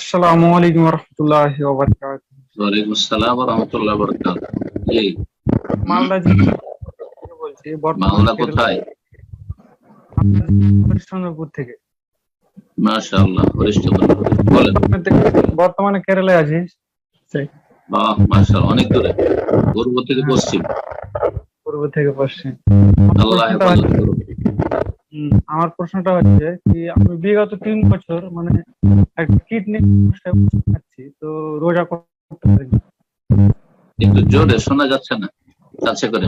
আসসালামু আলাইকুম রহমতুল্লাহ ওয়ালাইকুম আসসালাম ওয়া রাহমাতুল্লাহি ওয়া বারাকাতুহু জি মালদা বলছি বর্তমানে কোথায়? হরিশ্চন্দ্রপুর থেকে মাশাআল্লাহ হরিষ্ঠপুর বলেন। বর্তমানে কেরালায় আছি। বাহ মাশাআল্লাহ অনেক দূরে। পূর্ব থেকে পশ্চিম। পূর্ব থেকে পশ্চিম। আল্লাহ হেফাজত করুন আমার প্রশ্নটা হচ্ছে কি আমি বিগত তিন বছর মানে একটা কিডনি আছি তো রোজা করতে পারিনি একটু জোরে শোনা যাচ্ছে না কাছে করে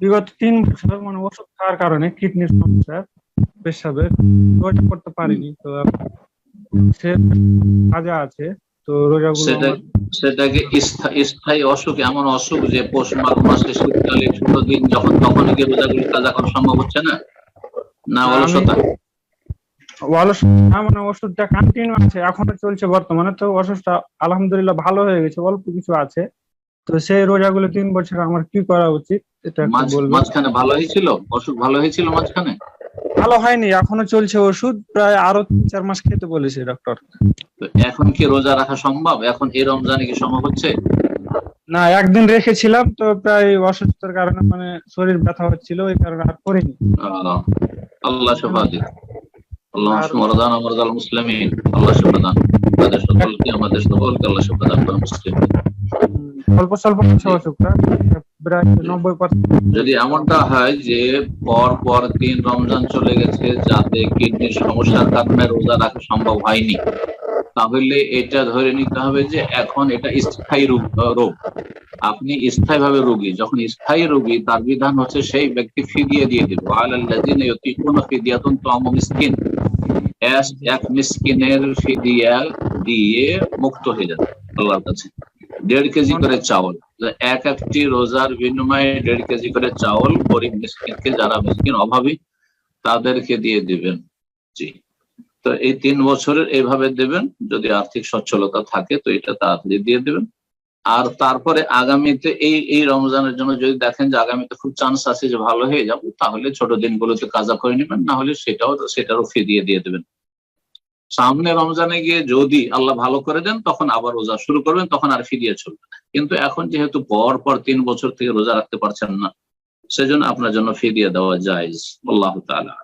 বিগত তিন বছর মানে ওষুধ খাওয়ার কারণে কিডনির সমস্যা পেশাবের রোজা করতে পারিনি তো সে কাজা আছে তো রোজাগুলো সেটা সেটাকে স্থায়ী অসুখ এমন অসুখ যে পৌষ মাঘ মাসে শীতকালে ছোট দিন যখন তখন গিয়ে রোজাগুলি কাজা করা সম্ভব হচ্ছে না? না আমি- অলসতা। মানে ওষুধটা কন্টিনিউ আছে এখনও চলছে বর্তমানে তো ওষুধটা আলহামদুলিল্লাহ ভালো হয়ে গেছে অল্প কিছু আছে। তো সেই রোজাগুলো তিন বছর আমার কি করা উচিত এটা মাঝখানে ভালো হয়েছিল? অসুখ ভালো হয়েছিল মাঝখানে? ভালো হয়নি এখনও চলছে ওষুধ প্রায় আরও তিন চার মাস খেতে বলেছে ডক্টর তো এখন কি রোজা রাখা সম্ভব? এখন এই রমজানে কি সম্ভব হচ্ছে? না একদিন রেখেছিলাম তো প্রায় অসুস্থতার কারণে মানে শরীর ব্যথা হচ্ছিল ওই কারণে আর করিনি। আল্লাহ শফা দিন আল্লাহ আর- মরদান আমরদাল মুসলিমিন। আল্লাহ শফা দান। আমাদের সকলকে আমাদের সকলকে আল্লাহ শফা দান করুন মুসলিম। অল্প স্বল্প যদি এমনটা হয় যে পর পর তিন রমজান চলে গেছে যাতে কিডনির সমস্যার কারণে রোজা রাখা সম্ভব হয়নি তাহলে এটা ধরে নিতে হবে যে এখন এটা স্থায়ী রোগ আপনি স্থায়ী ভাবে রোগী। যখন স্থায়ী রোগী, তার বিধান হচ্ছে সেই ব্যক্তি ফিদিয়ে দিয়ে দিবে মিসকিন। এক মিসকিনের ফিদিয়া দিয়ে মুক্ত হয়ে যাবে আল্লাহর কাছে। দেড় কেজি করে চাউল। এক একটি রোজার বিনিময়ে দেড় কেজি করে চাউল গরিব মিসকিনকে, যারা মিসকিন অভাবী, তাদেরকে দিয়ে দিবেন। জি। তো এই তিন বছরের এইভাবে দেবেন, যদি আর্থিক সচ্ছলতা থাকে, তো এটা তাড়াতাড়ি দিয়ে দেবেন। আর তারপরে আগামীতে এই এই রমজানের জন্য যদি দেখেন যে আগামীতে খুব চান্স আছে যে ভালো হয়ে যাব, তাহলে ছোট দিনগুলোতে কাজা করে নেবেন, না হলে সেটাও, সেটারও ফি দিয়ে দিয়ে দেবেন। সামনে রমজানে গিয়ে যদি আল্লাহ ভালো করে দেন, তখন আবার রোজা শুরু করবেন, তখন আর ফিরিয়ে চলবে না। কিন্তু এখন যেহেতু পর পর তিন বছর থেকে রোজা রাখতে পারছেন না, সেজন্য আপনার জন্য ফিরিয়ে দেওয়া যায়। আল্লাহ তাআলা।